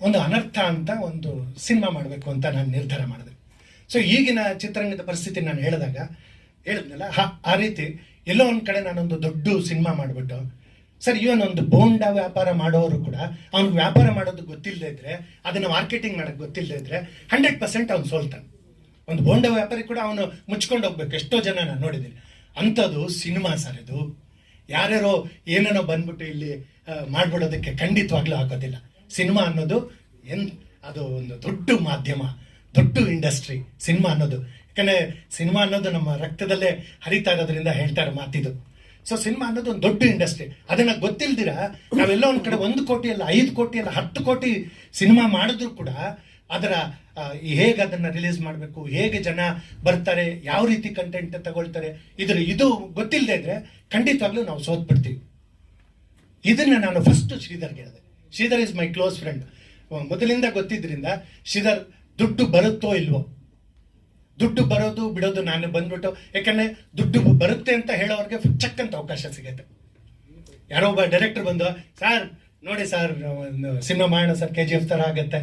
ಒಂದು ಅನರ್ಥ ಅಂತ ಒಂದು ಸಿನಿಮಾ ಮಾಡಬೇಕು ಅಂತ ನಾನು ನಿರ್ಧಾರ ಮಾಡಿದೆ. ಸೊ ಈಗಿನ ಚಿತ್ರರಂಗದ ಪರಿಸ್ಥಿತಿ ನಾನು ಹೇಳಿದಾಗ, ಹೇಳಿದ್ನಲ್ಲ, ಹಾ- ಆ ರೀತಿ ಎಲ್ಲೋ ಒಂದು ಕಡೆ ನಾನೊಂದು ದೊಡ್ಡ ಸಿನಿಮಾ ಮಾಡಿಬಿಟ್ಟು, ಸರ್ ಇವನ್ ಒಂದು ಬೋಂಡ ವ್ಯಾಪಾರ ಮಾಡೋರು ಕೂಡ ಅವ್ನಿಗೆ ವ್ಯಾಪಾರ ಮಾಡೋದು ಗೊತ್ತಿಲ್ಲದೆ ಇದ್ರೆ, ಅದನ್ನ ಮಾರ್ಕೆಟಿಂಗ್ ಮಾಡೋದು ಗೊತ್ತಿಲ್ಲದೆ ಇದ್ರೆ ಹಂಡ್ರೆಡ್ ಪರ್ಸೆಂಟ್ ಅವ್ನು ಸೋಲ್ತಾನೆ. ಒಂದು ಬೋಂಡ ವ್ಯಾಪಾರಿ ಕೂಡ ಅವನು ಮುಚ್ಕೊಂಡು ಹೋಗ್ಬೇಕು. ಎಷ್ಟೋ ಜನ ನಾನು ನೋಡಿದ್ದೀನಿ. ಅಂಥದ್ದು ಸಿನಿಮಾ ಸರ್ ಇದು. ಯಾರ್ಯಾರೋ ಏನೇನೋ ಬಂದ್ಬಿಟ್ಟು ಇಲ್ಲಿ ಮಾಡ್ಬಿಡೋದಕ್ಕೆ ಖಂಡಿತವಾಗ್ಲೂ ಆಗೋದಿಲ್ಲ. ಸಿನಿಮಾ ಅನ್ನೋದು ಎನ್ ಅದು ಒಂದು ದೊಡ್ಡ ಮಾಧ್ಯಮ, ದೊಡ್ಡ ಇಂಡಸ್ಟ್ರಿ ಸಿನಿಮಾ ಅನ್ನೋದು. ಯಾಕಂದರೆ ಸಿನಿಮಾ ಅನ್ನೋದು ನಮ್ಮ ರಕ್ತದಲ್ಲೇ ಹರಿತಾ ಇರೋದ್ರಿಂದ ಹೇಳ್ತಾರೆ ಮಾತಿದು. ಸೊ ಸಿನಿಮಾ ಅನ್ನೋದು ಒಂದು ದೊಡ್ಡ ಇಂಡಸ್ಟ್ರಿ. ಅದನ್ನ ಗೊತ್ತಿಲ್ದಿರ, ನಾವೆಲ್ಲ ಒಂದು ಕಡೆ ಒಂದು ಕೋಟಿ ಅಲ್ಲ, ಐದು ಕೋಟಿ ಅಲ್ಲ, ಹತ್ತು ಕೋಟಿ ಸಿನಿಮಾ ಮಾಡಿದ್ರು ಕೂಡ ಅದರ ಹೇಗೆ ಅದನ್ನ ರಿಲೀಸ್ ಮಾಡಬೇಕು, ಹೇಗೆ ಜನ ಬರ್ತಾರೆ, ಯಾವ ರೀತಿ ಕಂಟೆಂಟ್ ತಗೊಳ್ತಾರೆ, ಇದ್ರ ಇದು ಗೊತ್ತಿಲ್ಲದೆ ಇದ್ರೆ ಖಂಡಿತವಾಗ್ಲೂ ನಾವು ಸೋತ್ಬಿಡ್ತೀವಿ. ಇದನ್ನ ನಾನು ಫಸ್ಟ್ ಶ್ರೀಧರ್ಗೆ ಹೇಳಿದೆ. Sridhar is my close friend ಮೊದಲಿಂದ ಗೊತ್ತಿದ್ರಿಂದ ಶ್ರೀಧರ್ ದುಡ್ಡು ಬರುತ್ತೋ ಇಲ್ವೋ? ದುಡ್ಡು ಬರೋದು ಬಿಡೋದು ನಾನು ಬಂದ್ಬಿಟ್ಟು ಯಾಕಂದ್ರೆ ದುಡ್ಡು ಬರುತ್ತೆ ಅಂತ ಹೇಳೋರಿಗೆ ಚಕ್ಕಂತ ಅವಕಾಶ ಸಿಗುತ್ತೆ. ಯಾರೋ ಒಬ್ಬ ಡೈರೆಕ್ಟರ್ ಬಂದು ಸರ್ ನೋಡಿ ಸರ್ ಒಂದು ಸಿನಿಮಾ ಮಾಡೋಣ ಸರ್ ಕೆ ಜಿ ಎಫ್ ಥರ ಆಗುತ್ತೆ.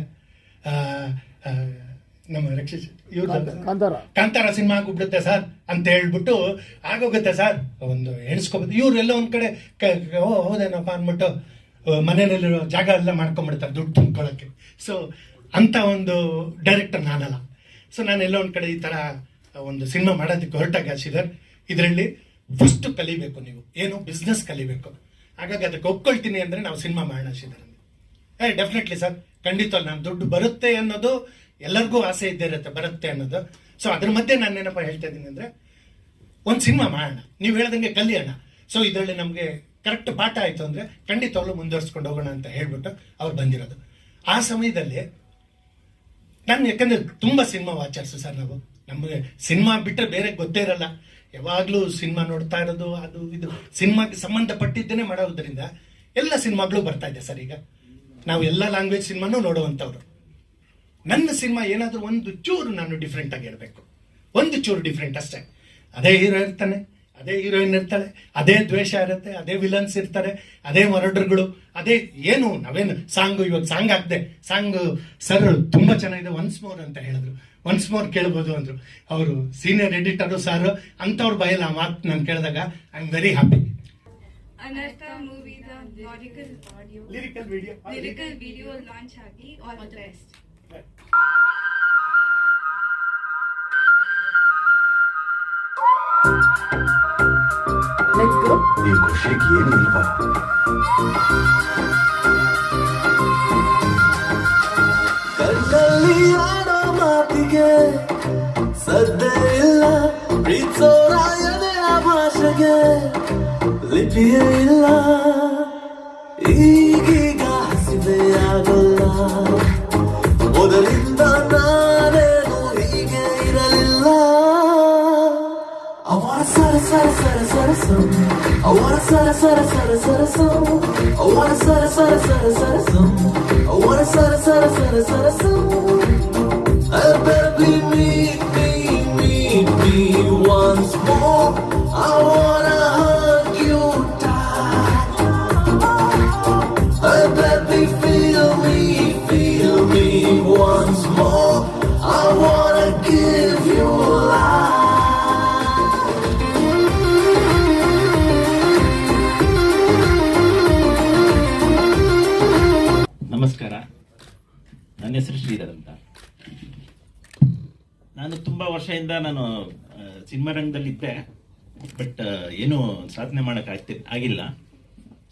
ನಮ್ಮ ರಕ್ಷಿಸ್ ಇವ್ರು ಕಾಂತಾರ. ಕಾಂತಾರ ಸಿನಿಮಾ ಆಗಿಬಿಡುತ್ತೆ ಸರ್ ಅಂತ ಹೇಳ್ಬಿಟ್ಟು ಆಗೋಗುತ್ತೆ ಸರ್. ಒಂದು ಎಣಿಸ್ಕೋಬೋದು. ಇವ್ರು ಎಲ್ಲ ಒಂದ್ ಕಡೆ ಓ ಹೌದೇನಪ್ಪ ಅಂದ್ಬಿಟ್ಟು ಮನೆಯಲ್ಲಿರೋ ಜಾಗ ಎಲ್ಲ ಮಾಡ್ಕೊಂಡ್ಬಿಡ್ತಾರೆ ದುಡ್ಡು ತುಂಬ್ಕೊಳ್ಳೋಕ್ಕೆ ಸೊ ಅಂತ ಒಂದು ಡೈರೆಕ್ಟರ್ ನಾನಲ್ಲ. ಸೊ ನಾನು ಎಲ್ಲೋ ಒಂದು ಕಡೆ ಈ ಥರ ಒಂದು ಸಿನಿಮಾ ಮಾಡೋದಕ್ಕೆ ಹೊರಟಾಗ ಶ್ರೀಧರ್ ಇದರಲ್ಲಿ ಫಸ್ಟ್ ಕಲಿಬೇಕು ನೀವು. ಏನು? ಬಿಸ್ನೆಸ್ ಕಲಿಬೇಕು. ಹಾಗಾಗಿ ಅದಕ್ಕೆ ಒಪ್ಕೊಳ್ತೀನಿ ಅಂದರೆ ನಾವು ಸಿನಿಮಾ ಮಾಡೋಣ ಅಂದೆ. ಏ ಡೆಫಿನೆಟ್ಲಿ ಸರ್ ಖಂಡಿತ ನಾನು ದುಡ್ಡು ಬರುತ್ತೆ ಅನ್ನೋದು ಎಲ್ಲರಿಗೂ ಆಸೆ ಇದ್ದೇ ಇರುತ್ತೆ, ಬರುತ್ತೆ ಅನ್ನೋದು. ಸೊ ಅದ್ರ ಮಧ್ಯೆ ನಾನು ಏನಪ್ಪ ಹೇಳ್ತಾ ಇದ್ದೀನಿ ಅಂದರೆ, ಒಂದು ಸಿನಿಮಾ ಮಾಡೋಣ. ನೀವು ಹೇಳ್ದಂಗೆ ಕಲಿಯೋಣ. ಸೊ ಇದರಲ್ಲಿ ನಮಗೆ ಕರೆಕ್ಟ್ ಪಾಠ ಆಯಿತು ಅಂದರೆ ಖಂಡಿತವಾಗ್ಲೂ ಮುಂದುವರ್ಸ್ಕೊಂಡು ಹೋಗೋಣ ಅಂತ ಹೇಳ್ಬಿಟ್ಟು ಅವ್ರು ಬಂದಿರೋದು. ಆ ಸಮಯದಲ್ಲಿ ನಾನು ಯಾಕಂದರೆ ತುಂಬ ಸಿನಿಮಾ ವಾಚರ್ಸು ಸರ್ ನಾವು. ನಮಗೆ ಸಿನಿಮಾ ಬಿಟ್ಟರೆ ಬೇರೆ ಗೊತ್ತೇ ಇರಲ್ಲ. ಯಾವಾಗಲೂ ಸಿನಿಮಾ ನೋಡ್ತಾ ಇರೋದು, ಅದು, ಇದು. ಸಿನಿಮಾಗೆ ಸಂಬಂಧಪಟ್ಟಿದ್ದೇನೆ ಮಾಡೋದ್ರಿಂದ ಎಲ್ಲ ಸಿನಿಮಾಗಳು ಬರ್ತಾ ಇದೆ ಸರ್ ಈಗ. ನಾವು ಎಲ್ಲ ಲ್ಯಾಂಗ್ವೇಜ್ ಸಿನಿಮಾನು ನೋಡುವಂಥವ್ರು. ನನ್ನ ಸಿನಿಮಾ ಏನಾದರೂ ಒಂದು ಚೂರು ನಾನು ಡಿಫ್ರೆಂಟಾಗಿ ಹೇಳ್ಬೇಕು. ಒಂದು ಚೂರು ಡಿಫ್ರೆಂಟ್ ಅಷ್ಟೇ. ಅದೇ ಹೀರೋ ಇರ್ತಾನೆ. ಅದೇ ಹೀರೋಯಿನ್ ಇರ್ತಾಳೆ ಅದೇ ದ್ವೇಷ ಇರುತ್ತೆ ಅದೇ ವಿಲನ್ಸ್ ಇರ್ತಾರೆ ಅದೇ ಮರಡರ್ಗಳು ಅದೇ ಏನು ನಾವೇನು ಸಾಂಗ್ ಇವತ್ತು ಸಾಂಗ್ ಹಾಕ್ದೆ ಸಾಂಗ್ ಸರ್ ತುಂಬಾ ಚೆನ್ನಾಗಿದೆ ಒನ್ಸ್ ಮೋರ್ ಅಂತ ಹೇಳಿದ್ರು. ಒನ್ಸ್ ಮೋರ್ ಕೇಳ್ಬೋದು ಅಂದ್ರು. ಅವರು ಸೀನಿಯರ್ ಎಡಿಟರು ಸರ್ ಅಂಥವ್ರು ಬಯಲ ಆ ಮಾತು ನಾನು ಕೇಳಿದಾಗ I am very happy Anartha ಮೂವಿದ logical audio lyrical video lyrical video launch ಆಗಿ ಆಲ್ ದ ಬೆಸ್ಟ್ ಈ ಖುಷಿಗೆ ಏನು ಇಲ್ವಾ ಕಣ್ಣಲ್ಲಿ ಆಡೋ ಮಾತಿಗೆ ಸದ್ದೆ ಇಲ್ಲ. ಪ್ರೀತಿಸೋರಾಯದೆ ಆ ಭಾಷೆಗೆ ಲಿಪಿಯೇ ಇಲ್ಲ. sutta sutta sutta sutta song. I wanna sutta sutta sutta sutta song. I wanna sutta sutta sutta sutta song. ನನ್ನ ಹೆಸರು ಶ್ರೀಧರ್ ಅಂತ. ನಾನು ತುಂಬ ವರ್ಷದಿಂದ ನಾನು ಸಿನಿಮಾ ರಂಗದಲ್ಲಿದ್ದೆ ಬಟ್ ಏನೂ ಸಾಧನೆ ಮಾಡೋಕ್ಕಾಗ್ತಿ ಆಗಿಲ್ಲ.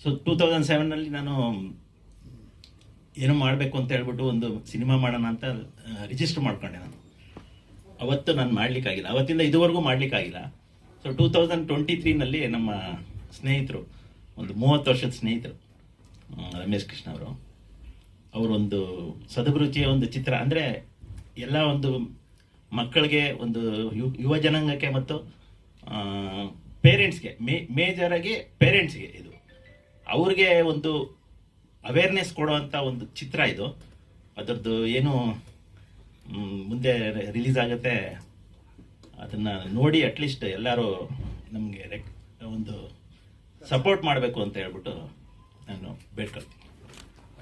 ಸೊ ಟೂ ತೌಸಂಡ್ ಸೆವೆನಲ್ಲಿ ನಾನು ಏನೋ ಮಾಡಬೇಕು ಅಂತ ಹೇಳ್ಬಿಟ್ಟು ಒಂದು ಸಿನಿಮಾ ಮಾಡೋಣ ಅಂತ ರಿಜಿಸ್ಟರ್ ಮಾಡ್ಕೊಂಡೆ ನಾನು. ಅವತ್ತು ನಾನು ಮಾಡಲಿಕ್ಕಾಗಿಲ್ಲ ಅವತ್ತಿಂದ ಇದುವರೆಗೂ ಮಾಡಲಿಕ್ಕಾಗಿಲ್ಲ ಸೊ ಟೂ ತೌಸಂಡ್ ಟ್ವೆಂಟಿ ತ್ರೀನಲ್ಲಿ ನಮ್ಮ ಸ್ನೇಹಿತರು, ಒಂದು ಮೂವತ್ತು ವರ್ಷದ ಸ್ನೇಹಿತರು ರಮೇಶ್ ಕೃಷ್ಣ ಅವರು ಅವರೊಂದು ಸದಭಿರುಚಿಯ ಒಂದು ಚಿತ್ರ. ಅಂದರೆ ಎಲ್ಲ ಒಂದು ಮಕ್ಕಳಿಗೆ ಒಂದು ಯು- ಯುವ ಜನಾಂಗಕ್ಕೆ ಮತ್ತು ಪೇರೆಂಟ್ಸ್ಗೆ ಮೇ ಮೇಜರಾಗಿ ಪೇರೆಂಟ್ಸ್ಗೆ ಇದು. ಅವ್ರಿಗೆ ಒಂದು ಅವೇರ್ನೆಸ್ ಕೊಡುವಂಥ ಒಂದು ಚಿತ್ರ ಇದು. ಅದರದ್ದು ಏನು ಮುಂದೆ ರಿಲೀಸ್ ಆಗುತ್ತೆ, ಅದನ್ನು ನೋಡಿ ಅಟ್ಲೀಸ್ಟ್ ಎಲ್ಲರೂ ನಮಗೆ ಒಂದು ಸಪೋರ್ಟ್ ಮಾಡಬೇಕು ಅಂತ ಹೇಳ್ಬಿಟ್ಟು ನಾನು ಬೇಡ್ಕೊಳ್ತೀನಿ.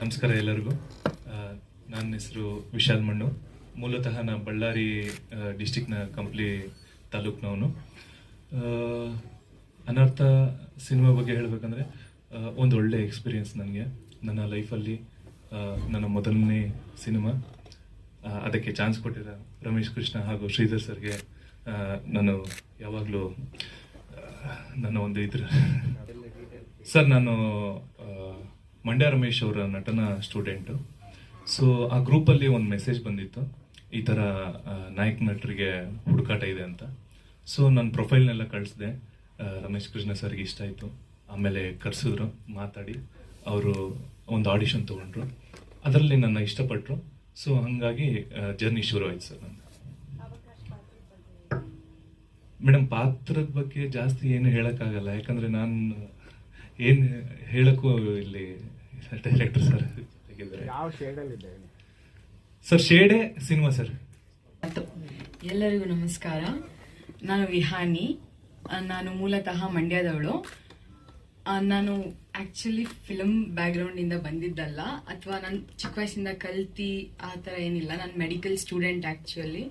ನಮಸ್ಕಾರ ಎಲ್ಲರಿಗೂ. ನನ್ನ ಹೆಸರು ವಿಶಾಲ್ ಮಣ್ಣು. ಮೂಲತಃ ನಾ ಬಳ್ಳಾರಿ ಡಿಸ್ಟಿಕ್ನ ಕಂಪ್ಲಿ ತಾಲೂಕ್ನವನು. ಅನರ್ಥ ಸಿನಿಮಾ ಬಗ್ಗೆ ಹೇಳಬೇಕಂದ್ರೆ ಒಂದು ಒಳ್ಳೆ ಎಕ್ಸ್ಪೀರಿಯನ್ಸ್ ನನಗೆ. ನನ್ನ ಲೈಫಲ್ಲಿ ನನ್ನ ಮೊದಲನೇ ಸಿನಿಮಾ. ಅದಕ್ಕೆ ಚಾನ್ಸ್ ಕೊಟ್ಟಿರೋ ರಮೇಶ್ ಕೃಷ್ಣ ಹಾಗೂ ಶ್ರೀಧರ್ ಸರ್ಗೆ ನಾನು ಯಾವಾಗಲೂ ನನ್ನ ಒಂದು ಇದ್ರ ಸರ್ ನಾನು ಮಂಡ್ಯ ರಮೇಶ್ ಅವರ ನಟನ ಸ್ಟೂಡೆಂಟು ಸೊ ಆ ಗ್ರೂಪಲ್ಲಿ ಒಂದು ಮೆಸೇಜ್ ಬಂದಿತ್ತು. ಈ ಥರ ನಾಯಕ ನಟರಿಗೆ ಹುಡುಕಾಟ ಇದೆ ಅಂತ. ಸೊ ನನ್ನ ಪ್ರೊಫೈಲ್ನೆಲ್ಲ ಕಳಿಸಿದೆ. ರಮೇಶ್ ಕೃಷ್ಣ ಸರ್ಗೆ ಇಷ್ಟ ಆಯಿತು. ಆಮೇಲೆ ಕರೆಸಿದ್ರು ಮಾತಾಡಿ. ಅವರು ಒಂದು ಆಡಿಷನ್ ತೊಗೊಂಡ್ರು. ಅದರಲ್ಲಿ ನನ್ನ ಇಷ್ಟಪಟ್ಟರು ಸೊ ಹಾಗಾಗಿ ಜರ್ನಿ ಶುರು ಆಯ್ತು ಸರ್ ನಂದು. ಮೇಡಮ್, ಪಾತ್ರದ ಬಗ್ಗೆ ಜಾಸ್ತಿ ಏನು ಹೇಳೋಕ್ಕಾಗಲ್ಲ. ಯಾಕಂದರೆ ನಾನು ಏನು ಹೇಳಕ್ಕೂ ಇಲ್ಲಿ ಡೈರೆಕ್ಟರ್ ಸರ್ ಸರ್ ಶೇಡೆ ಸಿನಿಮಾ ಸರ್ ಎಲ್ಲರಿಗೂ ನಮಸ್ಕಾರ. ನಾನು ವಿಹಾನಿ. ನಾನು ಮೂಲತಃ ಮಂಡ್ಯದವಳು. ನಾನು ಆ್ಯಕ್ಚುಲಿ ಫಿಲಮ್ ಬ್ಯಾಕ್ಗ್ರೌಂಡಿಂದ ಬಂದಿದ್ದಲ್ಲ. ಅಥವಾ ನಾನು ಚಿಕ್ಕ ವಯಸ್ಸಿಂದ ಕಲ್ತಿ ಆ ಥರ ಏನಿಲ್ಲ. ನಾನು ಮೆಡಿಕಲ್ ಸ್ಟೂಡೆಂಟ್ ಆ್ಯಕ್ಚುಲಿ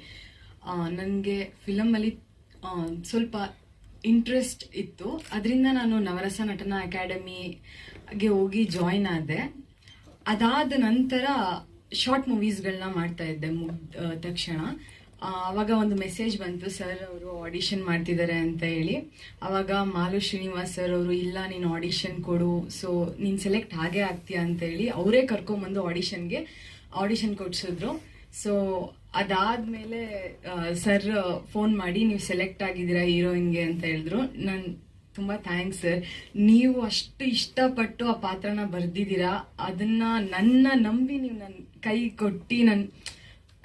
ನನಗೆ ಫಿಲಮಲ್ಲಿ ಸ್ವಲ್ಪ ಇಂಟ್ರೆಸ್ಟ್ ಇತ್ತು. ಅದರಿಂದ ನಾನು ನವರಸ ನಟನ ಅಕಾಡೆಮಿಗೆ ಹೋಗಿ ಜಾಯ್ನ್ ಆದೆ. ಅದಾದ ನಂತರ ಶಾರ್ಟ್ ಮೂವೀಸ್ಗಳನ್ನ ಮಾಡ್ತಾ ಇದ್ದೆ ಮುಗ್ದ ತಕ್ಷಣ. ಆವಾಗ ಒಂದು ಮೆಸೇಜ್ ಬಂತು ಸರ್ ಅವರು ಆಡಿಷನ್ ಮಾಡ್ತಿದ್ದಾರೆ ಅಂತ ಹೇಳಿ. ಅವಾಗ ಮಾಲು ಶ್ರೀನಿವಾಸ್ ಸರ್ ಅವರು, ಇಲ್ಲ, ನೀನು ಆಡಿಷನ್ ಕೊಡು. ಸೊ ನೀನು ಸೆಲೆಕ್ಟ್ ಹಾಗೆ ಆಗ್ತೀಯ ಅಂತ ಹೇಳಿ ಅವರೇ ಕರ್ಕೊಂಬಂದು ಆಡಿಷನ್ಗೆ ಆಡಿಷನ್ ಕೊಡ್ಸಿದ್ರು. ಸೊ ಅದಾದ್ಮೇಲೆ ಸರ್ ಫೋನ್ ಮಾಡಿ ನೀವು ಸೆಲೆಕ್ಟ್ ಆಗಿದ್ದೀರಾ ಹೀರೋಯಿನ್ಗೆ ಅಂತ ಹೇಳಿದ್ರು. ನಾನು ತುಂಬಾ ಥ್ಯಾಂಕ್ಸ್ ಸರ್ ನೀವು ಅಷ್ಟು ಇಷ್ಟಪಟ್ಟು ಆ ಪಾತ್ರನ ಬರ್ದಿದ್ದೀರಾ, ಅದನ್ನ ನನ್ನ ನಂಬಿ ನೀವು ನನ್ನ ಕೈ ಕೊಟ್ಟು ನನ್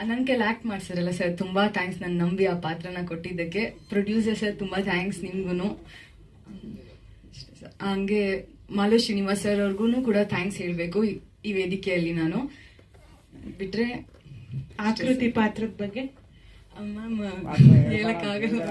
ನನ್ನ ಕೈಲಿ ಆ್ಯಕ್ಟ್ ಮಾಡ್ಸಿರಲ್ಲ ಸರ್ ತುಂಬಾ ಥ್ಯಾಂಕ್ಸ್ ನನ್ನ ನಂಬಿ ಆ ಪಾತ್ರನ ಕೊಟ್ಟಿದ್ದಕ್ಕೆ. ಪ್ರೊಡ್ಯೂಸರ್ ಸರ್ ತುಂಬಾ ಥ್ಯಾಂಕ್ಸ್ ನಿಮ್ಗೂ ಹಂಗೆ ಮಾಲು ಶ್ರೀನಿವಾಸ್ ಸರ್ ಅವ್ರಿಗೂ ಕೂಡ ಥ್ಯಾಂಕ್ಸ್ ಹೇಳಬೇಕು ಈ ವೇದಿಕೆಯಲ್ಲಿ ನಾನು. ಬಿಟ್ರೆ ಆಕೃತಿ ಪಾತ್ರದ ಬಗ್ಗೆ? ಮ್ಯಾಮ್ ಹೇಳಕ್ಕಾಗಲ್ಲ